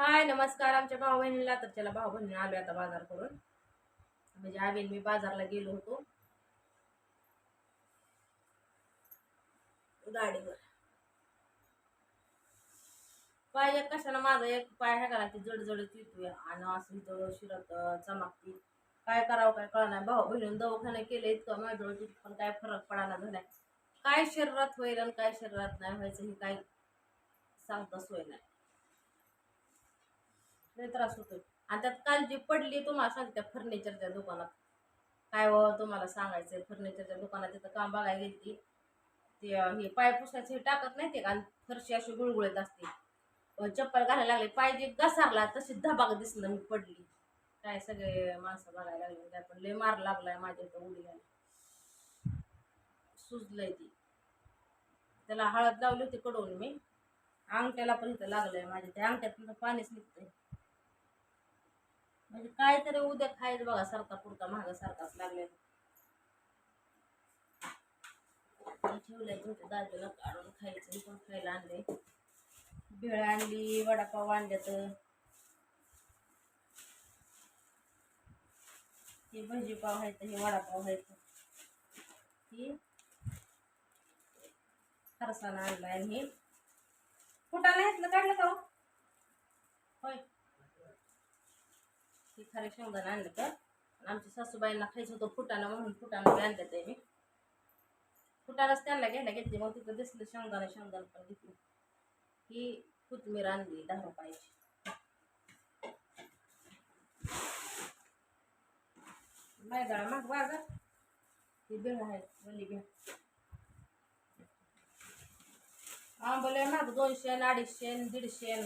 हाय नमस्कार आमच्या भाऊ बहिणीला तर त्याला भाऊ बहिणी आलो आता बाजार करून म्हणजे आवेल मी बाजारला गेलो होतो. गाडीवर. पाय एक कशाला माझा एक पाय ह्या ती जडजडत येतोय. आणि असं इथं शिरत चमकती. काय करावं काय कळणार भाऊ बहिणी दवाखाना केलं इतकं माझ्याजवळ तिथं पण काय फरक पडायला झालाय. काय शरीरात होईल आणि काय शरीरात नाही व्हायचं हे काय सांगता सोय नाही. लय त्रास होतो आणि त्यात काल जी पडली तुम्हाला सांगते त्या फर्निचरच्या दुकानात. काय व तुम्हाला सांगायचं फर्निचरच्या दुकानात तिथं काम बघायला गेली ती ते हे पाय पुसायचे हे टाकत नाही ते कारण आणि फरशी अशी गुळगुळीत असते. चप्पल घालायला लागले पाय जे घसारला तशी धबाग दिसलं मी पडली. काय सगळे माणसं बघायला लागले काय पण लय मार लागलाय माझ्या इथं उडी सुजलंय ती. त्याला हळद लावली होती कडवून मी. अंगठ्याला पण इथं लागलंय माझ्या त्या अंगठ्यातून पाणीच निघतंय. म्हणजे काय तरी उद्या खायचं बघा सारखा पुरता महाग सारखाच लागले ठेवलंय तुमच्या दाजीला काढून खायचं पण खायला आणले भेळ आणली वडापाव आणल्यात. हे भजीपाव आहेत हे वडापाव आहेत. ही फरसाना आणलाय आणि हे फुटाणा घेतलं काढलं का हो? होय. ती खाली शेंगदाणा आणलं तर आमच्या सासूबाईंना खायचं होतं फुटाणा म्हणून फुटाणा बी आणलं ते मी फुटाणाच त्यांना घ्यायला घेतली मग तिथं दिसलं शेंगदाणा मग दोनशे अडीचशे दीडशे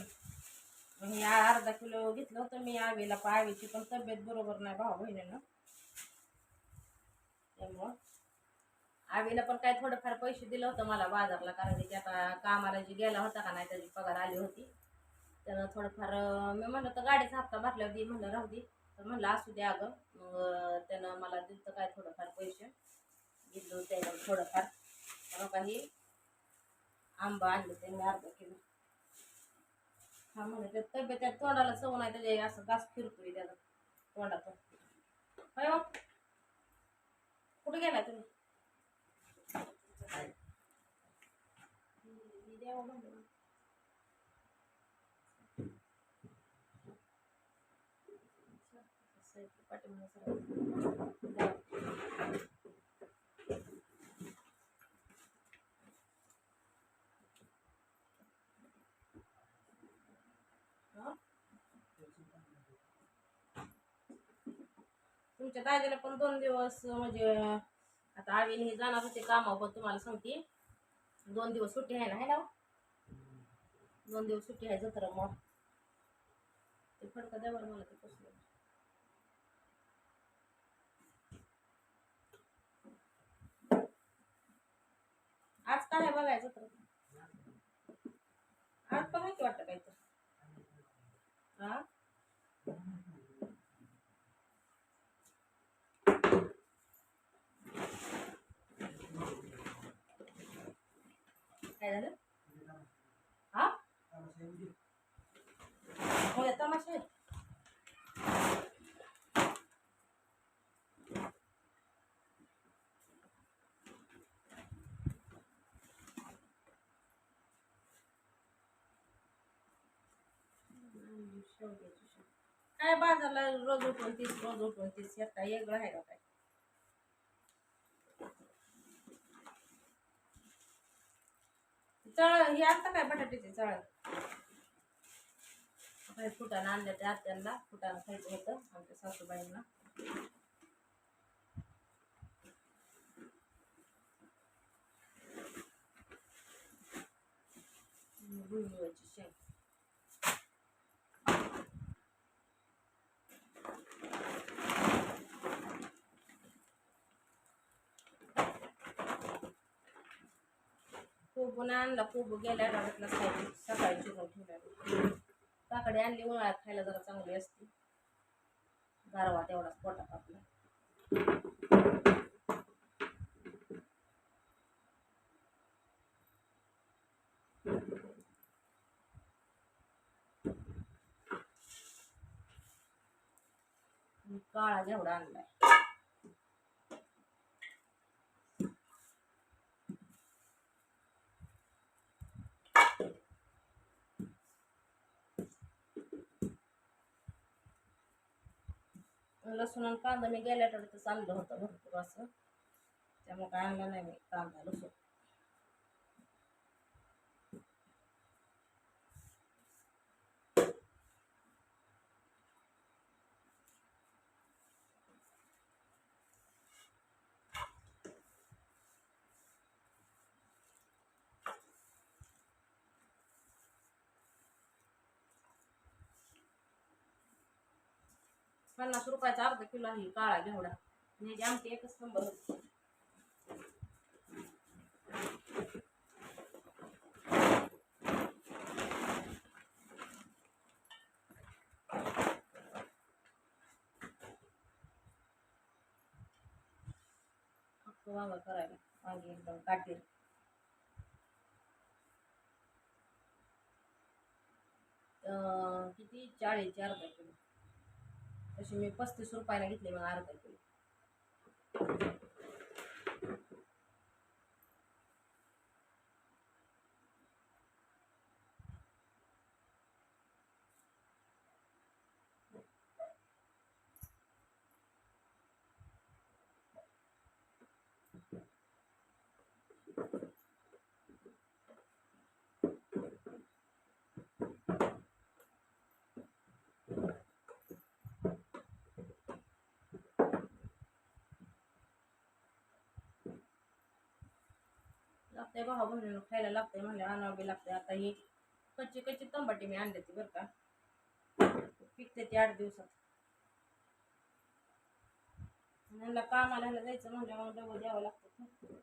मी अर्धा किलो घेतलं होतं मी आवीला पण आवीची पण तब्येत बरोबर नाही भाऊ बहिणीनं. त्यामुळं. आवीला पण काय थोडंफार पैसे दिलं होतं मला बाजारला कारण की आता कामाला जी गेला होता का नाही त्याची पगार आली होती. त्यानं थोडंफार मी म्हणलं तर गाडीचा हप्ता भरल्या होती म्हणलं राहू दे. तर म्हणलं असू द्या अगं. मग त्यानं मला दिलं काय थोडंफार पैसे. दिलं त्यानं थोडंफार. काही आंबा आणलं त्यांनी अर्धा किलो. हा म्हणे त्या तब्येत त्या तोंडाला चव नाही त्याच्या असं घास फिरतोय त्याला तोंडातून. होय हो कुठे गेला तुम्ही? मी द्यावं म्हणलं. पाठीमागे सरकलं. हा? तुमच्या दाजीला पण दोन दिवस म्हणजे आता आवीन हे जाणार होते कामावर पण तुम्हाला सांगते. दोन दिवस सुट्टी आहे ना आहे ना हो? दोन दिवस सुट्टी आहे जत्रा मग. ते फडका द्या बरं मला ते कसलं आज काय आहे बघायचं तर आज पण माहिती वाटतं काय तर हा काय झालं हा होय तमाशा आहे शेवग्याची शेंग. काय बाजारला रोज उठून तीस रोज उठून तीस एकटा वेगळं आहे का काय चळ हे आता काय बटाट्याची चळ काय फुटाणं आणलं त्या आत्यांना. फुटाणं खायचं होतं आमच्या सासूबाईंना. भुईमुळाची शेंग. कोबून आणला खूप गेल्या आठवड्यात सकाळी चिरून ठेवल्या काकडे आणली उन्हाळ्यात खायला जरा चांगली असते. गारवा तेवढाच पोटात आपला काळा जेवढा आणलाय. लसूण आणि कांदा मी गेल्या आठवड्यातच आणलं होतं भरपूर असं. त्यामुळे काय आणलं नाही मी कांदा लसूण. पन्नास रुपयाचा अर्धा किलो आहे काळा घेवडा. म्हणजे आणि ह्याची आमची एकच नंबर होती. अख्खं करायला. वांगी एकदम काटेल अं, किती? चाळीसचे अर्धा किलो. तशी मी पस्तीस रुपयाला घेतली मग अर्धा किलो. लागते भाऊ बहिणीनं खायला लागते म्हणले आणावं बी लागते आता ही कच्ची कच्ची तंबाटी मी आणली ती बरं का पिकते ती आठ दिवसात म्हणलं कामाला ह्याला जायचं म्हणजे मग डबं द्यावं लागतं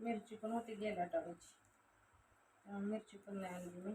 मिरची पण होती गेल्या आठवड्याची. मिरची पण नाही आणली मी.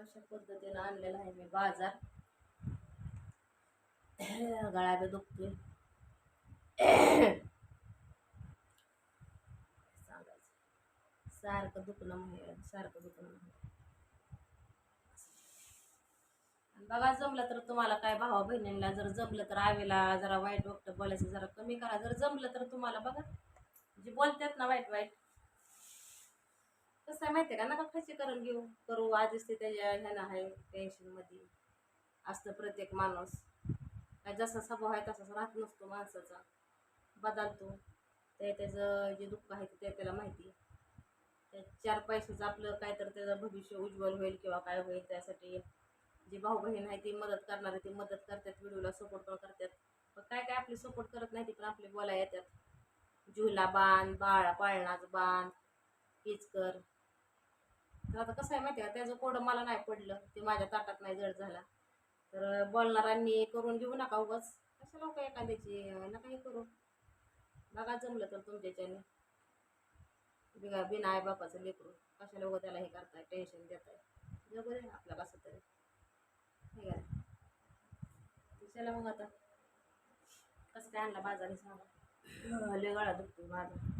अशा पद्धतीनं आणलेला आहे मी बाजार. गळा दुखतोय. सांगायचं सारखं दुखणं म्हणजे सारखं दुखणं म्हणजे. आणि बघा जमलं तर तुम्हाला काय भावा बहिणींना जर जमलं तर आवेला जरा वाईट वाटतं बोलायचं जरा कमी करा. जर जमलं तर तुम्हाला बघा जे बोलतात ना वाईट वाईट कसं आहे माहिती आहे का? नका करून घेऊ. करू आधीच ते त्याच्या ह्यानं आहे टेन्शनमध्ये असतं प्रत्येक माणूस. काय जसा स्वभाव आहे तसाच राहत नसतो माणसाचा. बदलतो ते. त्याचं जे दुःख आहे ते त्याला माहिती. त्या चार पैशाचं आपलं काय तर त्याचं भविष्य उज्ज्वल होईल किंवा काय होईल त्यासाठी. जी भाऊ बहीण आहे ती मदत करणारे ती मदत करतात व्हिडिओला सपोर्ट पण करतात. पण काय काय आपली सपोर्ट करत नाही ती पण आपले बोला येतात. जुला बांध बाळा पाळणाचं बांध हीच कर. तर आता कसं आहे माहिती आहे का? त्याचं कोडं मला नाही पडलं. ते माझ्या ताटात नाही जड झाला. तर बोलणाऱ्यांनी करून घेऊ नका उगाच. कशा लोक एखाद्याची नका हे करू. बघा जमलं तर तुमच्याच्याने बिगा बिना आई बापाचं लेकरू. कशा लोक त्याला हे करताय टेन्शन देताय. जगू दे आपलं कसं तरी. हे काय चला मग आता. कसं काय आणला बाजारी सांगा. लय गळा दुखतो माझा.